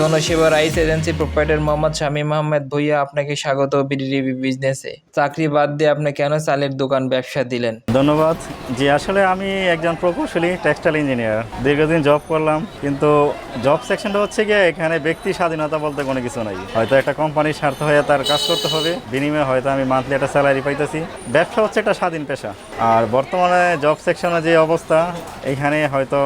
জনসেবা rice agency proprietor Mohammad Shamim Ahmed Bhuiyan, আপনাকে স্বাগত বিডিডিবি বিজনেসে চাকরি বাদ দিয়ে আপনি কেন চালের দোকান ব্যবসা দিলেন? ধন্যবাদ। জি, আসলে আমি একজন প্রকৌশলী টেক্সটাইল ইঞ্জিনিয়ার দীর্ঘদিন জব করলাম, কিন্তু জব সেকশনটা হচ্ছে গিয়ে এখানে ব্যক্তি স্বাধীনতা বলতে কোনো কিছু নাই। হয়তো একটা কোম্পানির স্বার্থ হয়ে তার কাজ করতে হবে। বিনিময়ে হয়তো আমি মান্থলি একটা স্যালারি পাইতেছি। ব্যবসা হচ্ছে একটা স্বাধীন পেশা। আর বর্তমানে জব সেকশনে যে অবস্থা, এখানে হয়তো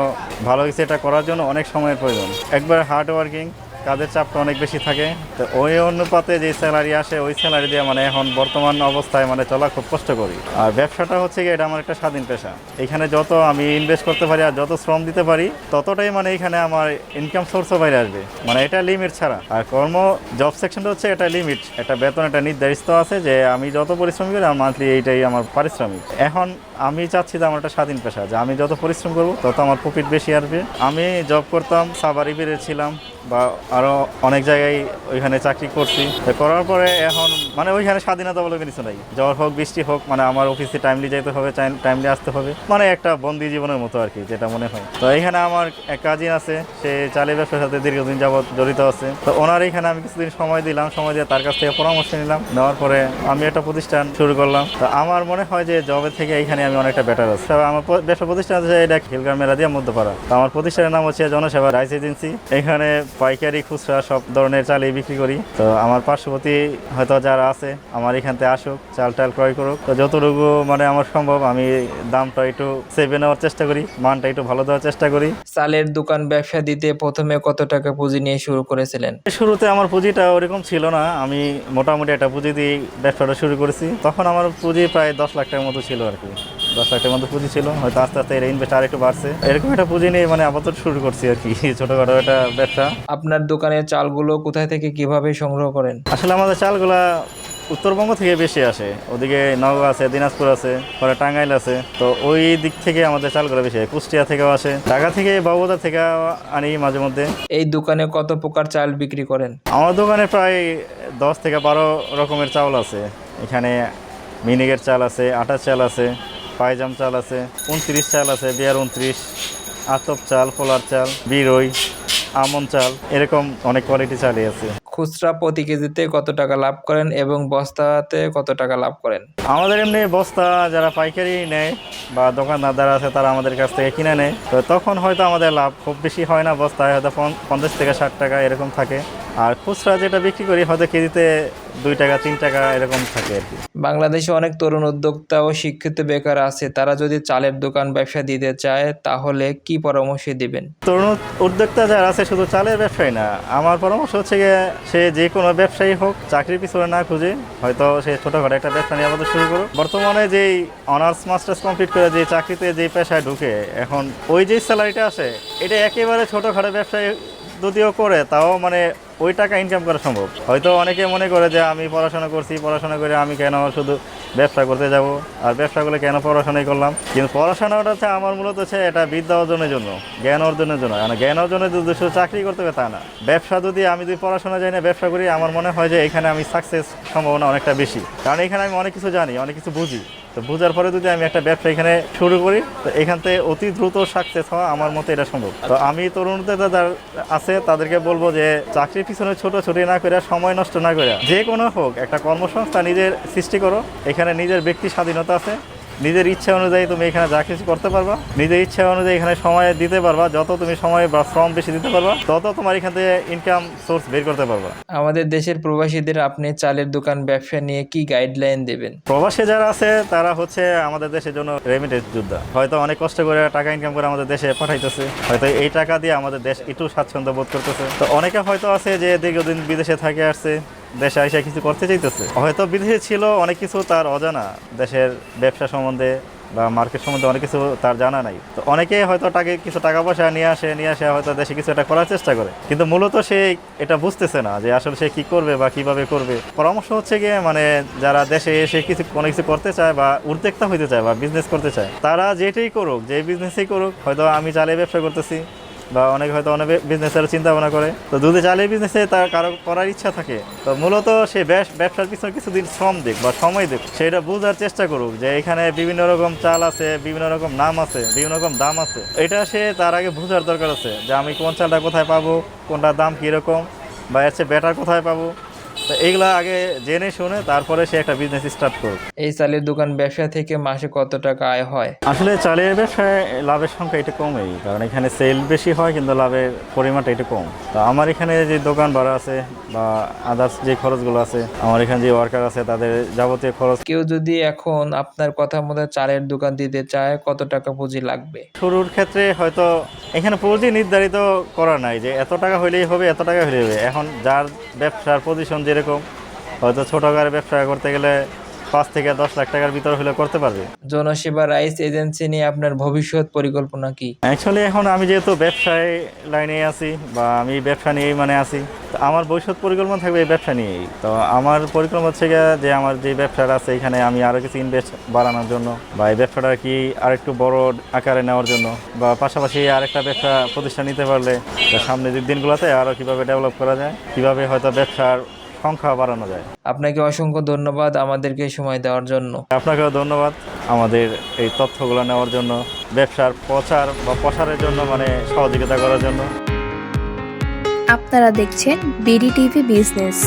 ভালো কিছু এটা করার জন্য অনেক সময়ের প্রয়োজন। একবার হার্ড ওয়ার্কিং কাজের চাপটা অনেক বেশি থাকে। তো ওই অনুপাতে যে স্যালারি আসে, ওই স্যালারি দিয়ে মানে এখন বর্তমান অবস্থায় মানে চলা খুব কষ্ট করি আর ব্যবসাটা হচ্ছে কি এটা আমার একটা স্বাধীন পেশা। এখানে যত আমি ইনভেস্ট করতে পারি আর যত শ্রম দিতে পারি, ততটাই মানে এখানে আমার ইনকাম সোর্সও বাইরে আসবে। মানে এটা লিমিট ছাড়া। আর কর্ম জব সেকশনটা হচ্ছে এটা লিমিট একটা বেতন, একটা নির্ধারিত আছে যে আমি যত পরিশ্রম করি, আমার মান্থলি এইটাই আমার পারিশ্রমিক। এখন আমি চাচ্ছি যে আমার একটা স্বাধীন পেশা, যে আমি যত পরিশ্রম করব, তত আমার প্রফিট বেশি আসবে। আমি জব করতাম সাবারি বেড়ে ছিলাম বা আরও অনেক জায়গায় ওইখানে চাকরি করছি। করার পরে এখন মানে ওইখানে স্বাধীনতা বলে কিছু নাই। জ্বর হোক, বৃষ্টি হোক মানে আমার অফিসে টাইমলি যেতে হবে টাইমলি আসতে হবে। মানে একটা বন্দি জীবনের মতো আর কি, যেটা মনে হয়। তো এখানে আমার এক কাজিন আছে, সে চালের ব্যবসার সাথে দীর্ঘদিন যাবৎ জড়িত আছে। তো ওনার এখানে আমি কিছুদিন সময় দিলাম, সময় দিয়ে তার কাছ থেকে পরামর্শ নিলাম। নেওয়ার পরে আমি একটা প্রতিষ্ঠান শুরু করলাম। তো আমার মনে হয় যে জবের থেকে এখানে আমি অনেকটা বেটার আছি। তো আমার ব্যবসা প্রতিষ্ঠান আছে, এটা খিলগাঁও মেরাদিয়া মধ্যপাড়া। তো আমার প্রতিষ্ঠানের নাম হচ্ছে জনসেবা রাইস এজেন্সি। এখানে পাইকারি খুচরা সব ধরনের চালই বিক্রি করি। তো আমার পার্শ্ববর্তী হয়তো যারা আছে আমার এখান থেকে আসুক চাল টাল ক্রয় করুক। তো যতটুকু মানে আমার সম্ভব আমি দামটা একটু সেভে নেওয়ার চেষ্টা করি মানটা একটু ভালো দেওয়ার চেষ্টা করি। চালের দোকান ব্যবসা দিতে প্রথমে কত টাকা পুঁজি নিয়ে শুরু করেছিলেন? শুরুতে আমার পুঁজিটা ওরকম ছিল না আমি মোটামুটি একটা পুঁজি দিয়ে ব্যবসাটা শুরু করেছি। তখন আমার পুঁজি প্রায় দশ লাখ টাকার মতো ছিল আর কি। দশ লাখ টাকার মতো পুঁজি ছিল হয়তো আস্তে আস্তে এর ইনভেস্ট আর একটু বাড়ছে। এরকম একটা পুঁজি নিয়ে মানে আপাতত শুরু করছি আর কি ছোটোখাটো একটা ব্যবসা। আপনার দোকানের চালগুলো কোথায় থেকে কীভাবে সংগ্রহ করেন? আসলে আমাদের চালগুলা উত্তরবঙ্গ থেকে বেশি আসে ওদিকে নওগাঁ আছে দিনাজপুর আছে পরে টাঙ্গাইল আছে তো ওই দিক থেকে আমাদের চালগুলো বেশি কুষ্টিয়া থেকেও আসে ঢাকা থেকে বাবুদা থেকে আনি মাঝে মধ্যে। এই দোকানে কত প্রকার চাল বিক্রি করেন? আমার দোকানে প্রায় দশ থেকে বারো রকমের চাউল আছে এখানে মিনিগের চাল আছে আটার চাল আছে পায়জাম চাল আছে উনত্রিশ চাল আছে বিয়ার উনত্রিশ আতপ চাল পোলার চাল বিরই আমন চাল এরকম অনেক কোয়ালিটি চালই আছে। খুচরা প্রতি কেজিতে কত টাকা লাভ করেন এবং বস্তাতে কত টাকা লাভ করেন? আমাদের এমনি বস্তা যারা পাইকারি নেয় বা দোকানদার যারা আছে তারা আমাদের কাছ থেকে কিনে নেয়। তো তখন হয়তো আমাদের লাভ খুব বেশি হয় না বস্তায় হয়তো পঞ্চাশ থেকে ষাট টাকা এরকম থাকে। আর খুচরা যেটা বিক্রি করি হয়তো কেজিতে দুই টাকা তিন টাকা এরকম থাকে আর কি। বাংলাদেশে অনেক তরুণ উদ্যোক্তা ও শিক্ষিত বেকার আছে। তারা যদি চালের দোকান ব্যবসা দিতে চায় তাহলে কি পরামর্শ দিবেন? তরুণ উদ্যোক্তা যারা আছে শুধু চালের ব্যবসায়ী না আমার পরামর্শ হচ্ছে সে যে কোনো ব্যবসায়ী হোক চাকরির পিছনে না খুঁজে হয়তো সে ছোটোখাটো একটা ব্যবসা নিয়ে আমাদের শুরু করুক। বর্তমানে যেই অনার্স মাস্টার্স কমপ্লিট করে যে চাকরিতে যে পেশায় ঢুকে এখন ওই যে স্যালারিটা আসে এটা একেবারে ছোটোখাটো ব্যবসায়ী যদিও করে, তাও মানে ওই টাকা ইনকাম করা সম্ভব। হয়তো অনেকে মনে করে যে আমি পড়াশোনা করছি, পড়াশোনা করে আমি কেন শুধু ব্যবসা করতে যাব? আর ব্যবসা করলে কেন পড়াশোনাই করলাম? কিন্তু পড়াশোনাটা হচ্ছে আমার মূলত হচ্ছে এটা বিদ্যা অর্জনের জন্য, জ্ঞান অর্জনের জন্য। মানে জ্ঞান অর্জনের যদি শুধু চাকরি করতে হবে তা না। ব্যবসা যদি আমি যদি পড়াশোনা যাই না, ব্যবসা করি, আমার মনে হয় যে এখানে আমি সাকসেস সম্ভাবনা অনেকটা বেশি। কারণ এখানে আমি অনেক কিছু জানি, অনেক কিছু বুঝি। তো বোঝার পরে যদি আমি একটা ব্যবসা এখানে শুরু করি তো এখান থেকে অতি দ্রুত সাকসেস হওয়া আমার মতে এটা সম্ভব। তো আমি তরুণদের যারা আছে তাদেরকে বলব যে চাকরির পিছনে ছোট ছুটি না করে সময় নষ্ট না করে যে কোনো হোক একটা কর্মসংস্থা নিজের সৃষ্টি করো। এখানে নিজের ব্যক্তি স্বাধীনতা আছে। নিজের ইচ্ছা অনুযায়ী তুমি এখানে যা কিছু করতে পারবা নিজের ইচ্ছা অনুযায়ী এখানে সময় দিতে পারবা যত তুমি সময় বা শ্রম বেশি দিতে পারবা তত তোমার এখান থেকে ইনকাম সোর্স বের করতে পারবা। আমাদের দেশের প্রবাসীদের আপনি চালের দোকান ব্যবসা নিয়ে কি গাইডলাইন দেবেন? প্রবাসী যারা আছে তারা হচ্ছে আমাদের দেশের জন্য রেমিটেন্স যোদ্ধা। হয়তো অনেক কষ্ট করে টাকা ইনকাম করে আমাদের দেশে পাঠাইতেছে হয়তো এই টাকা দিয়ে আমাদের দেশ একটু স্বাচ্ছন্দ্য বোধ করতেছে। তো অনেকে হয়তো আছে যে দীর্ঘদিন বিদেশে থাকে আসছে দেশে এসে কিছু করতে চাইতেছে। হয়তো বিদেশে ছিল, অনেক কিছু তার অজানা। দেশের ব্যবসা সম্বন্ধে বা মার্কেট সম্বন্ধে অনেক কিছু তার জানা নাই। তো অনেকে হয়তো টাকা কিছু টাকা পয়সা নিয়ে আসে নিয়ে আসে, হয়তো দেশে কিছু একটা করার চেষ্টা করে। কিন্তু মূলত সে এটা বুঝতেছে না যে আসলে সে কি করবে বা কীভাবে করবে। পরামর্শ হচ্ছে গিয়ে মানে যারা দেশে এসে কিছু, কোনো কিছু করতে চায় বা উদ্যোক্তা হইতে চায় বা বিজনেস করতে চায়, তারা যেটাই করুক যে বিজনেসই করুক, হয়তো আমি চালিয়ে ব্যবসা করতেছি। বা অনেকে হয়তো অনেক বিজনেসের চিন্তা ভাবনা করে। তো দুধে চালের বিজনেসে তার কারও করার ইচ্ছা থাকে, তো মূলত সে ব্যবসার পিছনে কিছুদিন শ্রম দিক বা সময় দিক, সেটা বোঝার চেষ্টা করুক যে এখানে বিভিন্ন রকম চাল আছে, বিভিন্ন রকম নাম আছে, বিভিন্ন রকম দাম আছে। এটা সে তার আগে বোঝার দরকার আছে যে আমি কোন চালটা কোথায় পাবো, কোনটার দাম কীরকম, বা এর চেয়ে বেটার কোথায় পাবো। তো এইগুলা আগে জেনে শুনে তারপরে সে একটা বিজনেস স্টার্ট করুক। এই চালের দোকান ব্যবসা থেকে মাসে কত টাকা আয় হয়? আসলে চালের ব্যবসায় লাভের সংখ্যা এটা কমেই কারণ এখানে সেল বেশি হয় কিন্তু লাভের পরিমাণটা একটু কম। তো আমার এখানে যে দোকান ভাড়া আছে বা আদার্স যে খরচগুলো আছে আমার এখানে যে ওয়ার্কার আছে তাদের যাবতীয় খরচ। কেউ যদি এখন আপনার কথা মতো চালের দোকান দিতে চায় কত টাকা পুঁজি লাগবে? শুরুর ক্ষেত্রে হয়তো এখানে পুঁজি নির্ধারিত করা নাই যে এত টাকা হইলেই হবে এত টাকা হইলেই হবে। এখন যার ব্যবসার পজিশন যেরকম হয়তো ছোট আকারে ব্যবসা করতে গেলে পাঁচ থেকে দশ লাখ টাকার ভিতর হলে করতে পারবে। জনসেবা রাইস এজেন্সি নিয়ে আপনার ভবিষ্যৎ পরিকল্পনা কি? অ্যাকচুয়ালি এখন আমি যেহেতু ব্যবসায় লাইনে আছি বা আমি ব্যবসা নিয়েই মানে আছি তো আমার ভবিষ্যৎ পরিকল্পনা থাকবে এই ব্যবসা নিয়েই। তো আমার পরিকল্পনা হচ্ছে যে আমার যে ব্যবসাটা আছে এখানে আমি আরও কিছু ইনভেস্ট বাড়ানোর জন্য বা এই ব্যবসাটা কি আরেকটু বড় আকারে নেওয়ার জন্য বা পাশাপাশি আরেকটা ব্যবসা প্রতিষ্ঠান নিতে পারলে তো সামনের দিনগুলোতে আরও কীভাবে ডেভেলপ করা যায় কীভাবে হয়তো ব্যবসার সংখ্যা বাড়ানো যায়। আপনাকে অসংখ্য ধন্যবাদ আমাদেরকে সময় দেওয়ার জন্য। আপনাকেও ধন্যবাদ আমাদের এই তথ্যগুলো নেওয়ার জন্য ব্যবসার প্রচার বা প্রসারের জন্য মানে সহযোগিতা করার জন্য। আপনারা দেখছেন বিডি টিভি বিজনেস।